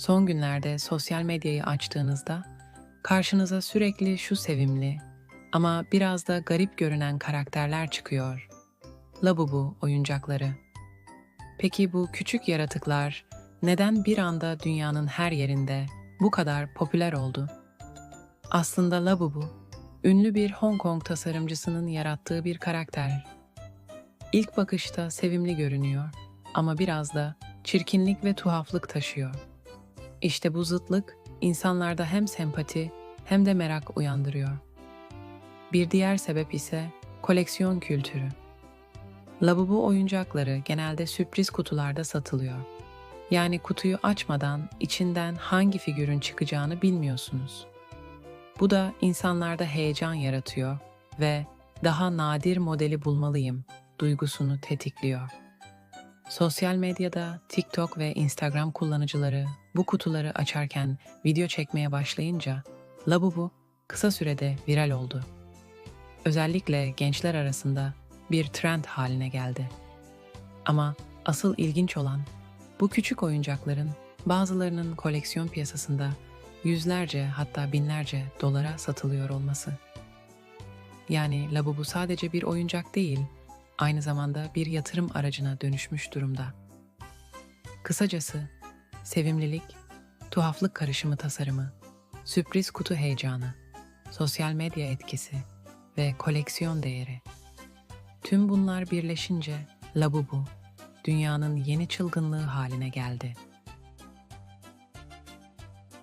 Son günlerde sosyal medyayı açtığınızda karşınıza sürekli şu sevimli ama biraz da garip görünen karakterler çıkıyor. Labubu oyuncakları. Peki bu küçük yaratıklar neden bir anda dünyanın her yerinde bu kadar popüler oldu? Aslında Labubu, ünlü bir Hong Kong tasarımcısının yarattığı bir karakter. İlk bakışta sevimli görünüyor ama biraz da çirkinlik ve tuhaflık taşıyor. İşte bu zıtlık insanlarda hem sempati hem de merak uyandırıyor. Bir diğer sebep ise koleksiyon kültürü. Labubu oyuncakları genelde sürpriz kutularda satılıyor. Yani kutuyu açmadan içinden hangi figürün çıkacağını bilmiyorsunuz. Bu da insanlarda heyecan yaratıyor ve daha nadir modeli bulmalıyım duygusunu tetikliyor. Sosyal medyada TikTok ve Instagram kullanıcıları bu kutuları açarken video çekmeye başlayınca Labubu kısa sürede viral oldu. Özellikle gençler arasında bir trend haline geldi. Ama asıl ilginç olan bu küçük oyuncakların bazılarının koleksiyon piyasasında yüzlerce hatta binlerce dolara satılıyor olması. Yani Labubu sadece bir oyuncak değil, aynı zamanda bir yatırım aracına dönüşmüş durumda. Kısacası sevimlilik, tuhaflık karışımı tasarımı, sürpriz kutu heyecanı, sosyal medya etkisi ve koleksiyon değeri. Tüm bunlar birleşince Labubu dünyanın yeni çılgınlığı haline geldi.